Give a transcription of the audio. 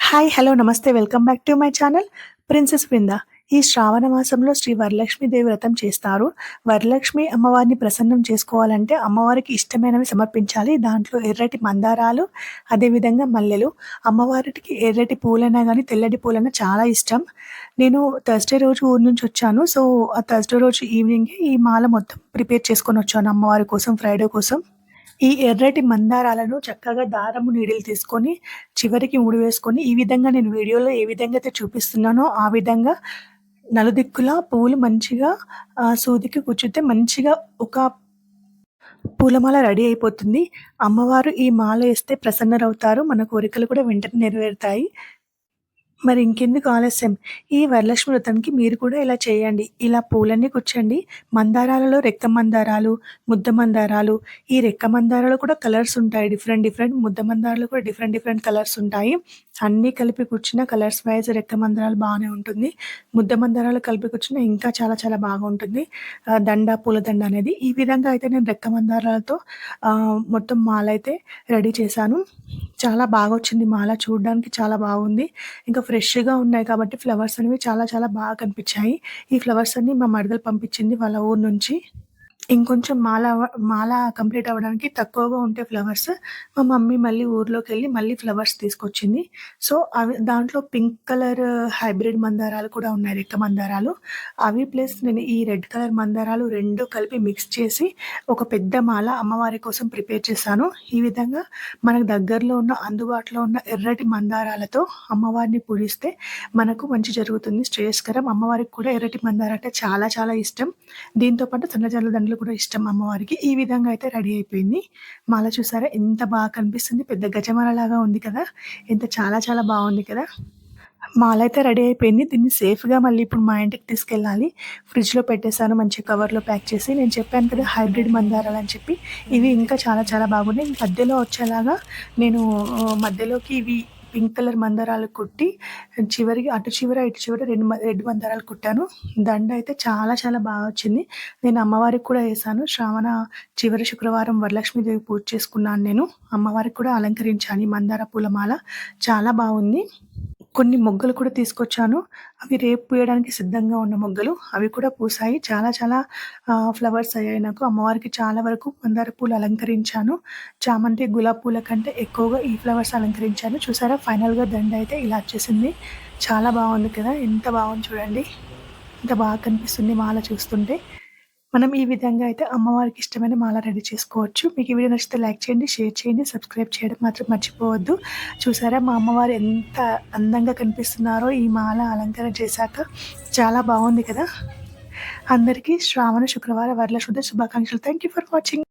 Hi hello నమస్తే. Welcome back to my channel princess Brinda ఈ శ్రావణ మాసంలో శ్రీ వరలక్ష్మి దేవి వ్రతం చేస్తారు. వరలక్ష్మి అమ్మవారిని ప్రసన్నం చేసుకోవాలంటే అమ్మవారికి ఇష్టమైనవి సమర్పించాలి. దాంట్లో ఎర్రటి మందారాలు అదేవిధంగా మల్లెలు. అమ్మవారికి ఎర్రటి పూలైనా కానీ తెల్లటి పూలైనా చాలా ఇష్టం. నేను థర్స్డే రోజు ఊరు నుంచి వచ్చాను. సో ఆ థర్స్డే రోజు ఈవినింగ్ ఈ మాల మొత్తం ప్రిపేర్ చేసుకొని వచ్చాను అమ్మవారి కోసం ఫ్రైడే కోసం. ఈ ఎర్రటి మందారాలను చక్కగా దారము నీడిలు తీసుకొని చివరికి ముడి వేసుకొని ఈ విధంగా నేను వీడియోలో ఏ విధంగా అయితే చూపిస్తున్నానో ఆ విధంగా నలుదిక్కుల పువ్వులు మంచిగా సూదికి కూర్చుంటే మంచిగా ఒక పూలమాల రెడీ అయిపోతుంది. అమ్మవారు ఈ మాల వేస్తే ప్రసన్నరవుతారు. మన కోరికలు కూడా వెంటనే నెరవేరుతాయి. మరి ఇంకెందుకు ఆలస్యం? ఈ వరలక్ష్మి వ్రతానికి మీరు కూడా ఇలా చేయండి. ఇలా పూలన్నీ కూర్చోండి. మందారాలలో రెక్క మందారాలు ముద్ద మందారాలు ఈ రెక్క మందారాలు కూడా కలర్స్ ఉంటాయి. డిఫరెంట్ డిఫరెంట్ ముద్ద మందారాలు కూడా డిఫరెంట్ డిఫరెంట్ కలర్స్ ఉంటాయి. అన్నీ కలిపి కూర్చున్న కలర్స్ వైజ్ రెక్క మందారాలు బాగానే ఉంటుంది. ముద్ద మందారాలు కలిపి కూర్చున్న ఇంకా చాలా చాలా బాగుంటుంది. దండ పూల దండ అనేది. ఈ విధంగా అయితే నేను రెక్క మందారాలతో మొత్తం మాలైతే రెడీ చేశాను. చాలా బాగా వచ్చింది మాల చూడడానికి చాలా బాగుంది. ఇంకా ఫ్రెష్గా ఉన్నాయి కాబట్టి ఫ్లవర్స్ అనేవి చాలా చాలా బాగా కనిపించాయి. ఈ ఫ్లవర్స్ అన్ని మా మరదలు పంపించింది వాళ్ళ ఊరు నుంచి. ఇంకొంచెం మాల మాల కంప్లీట్ అవ్వడానికి తక్కువగా ఉంటే ఫ్లవర్స్. మా మమ్మీ మళ్ళీ ఊర్లోకి వెళ్ళి మళ్ళీ ఫ్లవర్స్ తీసుకొచ్చింది. సో అవి దాంట్లో పింక్ కలర్ హైబ్రిడ్ మందారాలు కూడా ఉన్నాయి రెక్క మందారాలు. అవి ప్లస్ నేను ఈ రెడ్ కలర్ మందారాలు రెండు కలిపి మిక్స్ చేసి ఒక పెద్ద మాల అమ్మవారి కోసం ప్రిపేర్ చేశాను. ఈ విధంగా మనకు దగ్గరలో ఉన్న అందుబాటులో ఉన్న ఎర్రటి మందారాలతో అమ్మవారిని పూజిస్తే మనకు మంచి జరుగుతుంది. శ్రేయస్కరం. అమ్మవారికి కూడా ఎర్రటి మందారంటే చాలా చాలా ఇష్టం. దీంతో పాటు దండలు దండలు కూడా ఇష్టం అమ్మవారికి. ఈ విధంగా అయితే రెడీ అయిపోయింది. మాల చూసారా? ఎంత బాగా కనిపిస్తుంది. పెద్ద గజమాల లాగా ఉంది కదా. ఎంత చాలా చాలా బాగుంది కదా. మాల అయితే రెడీ అయిపోయింది. దీన్ని సేఫ్గా మళ్ళీ ఇప్పుడు మా ఇంటికి తీసుకెళ్ళాలి. ఫ్రిడ్జ్లో పెట్టేశాను. మంచి కవర్లో ప్యాక్ చేసి. నేను చెప్పాను కదా హైబ్రిడ్ మందారాలు అని చెప్పి. ఇవి ఇంకా చాలా చాలా బాగున్నాయి. మధ్యలో వచ్చేలాగా నేను మధ్యలోకి ఇవి పింక్ కలర్ మందారాలు కుట్టి చివరికి అటు చివర ఇటు చివర రెండు రెడ్ మందారాలు కుట్టాను. దండ అయితే చాలా చాలా బాగా వచ్చింది. నేను అమ్మవారికి కూడా వేసాను. శ్రావణ చివరి శుక్రవారం వరలక్ష్మీదేవి పూజ చేసుకున్నాను నేను. అమ్మవారికి కూడా అలంకరించాను మందార పూలమాల. చాలా బాగుంది. కొన్ని మొగ్గలు కూడా తీసుకొచ్చాను. అవి రేపు పూయడానికి సిద్ధంగా ఉన్న మొగ్గలు. అవి కూడా పూసాయి. చాలా చాలా ఫ్లవర్స్ అయ్యాయి నాకు. అమ్మవారికి చాలా వరకు మందార పూలు అలంకరించాను. చామంతి గులాబ్ పూల కంటే ఎక్కువగా ఈ ఫ్లవర్స్ అలంకరించాను. చూసారా? ఫైనల్గా దండ అయితే ఇలా వచ్చేసింది. చాలా బాగుంది కదా? ఎంత బాగుంది చూడండి. ఎంత బాగా కనిపిస్తుంది మాల చూస్తుంటే. మనం ఈ విధంగా అయితే అమ్మవారికి ఇష్టమైన మాల రెడీ చేసుకోవచ్చు. మీకు ఈ వీడియో నచ్చితే లైక్ చేయండి షేర్ చేయండి సబ్స్క్రైబ్ చేయడం మాత్రం మర్చిపోవద్దు. చూసారా మా అమ్మవారు ఎంత అందంగా కనిపిస్తున్నారో ఈ మాల అలంకరణ చేశాక చాలా బాగుంది కదా. అందరికీ శ్రావణ శుక్రవారం వరలక్ష్మి శుభాకాంక్షలు. Thank you for watching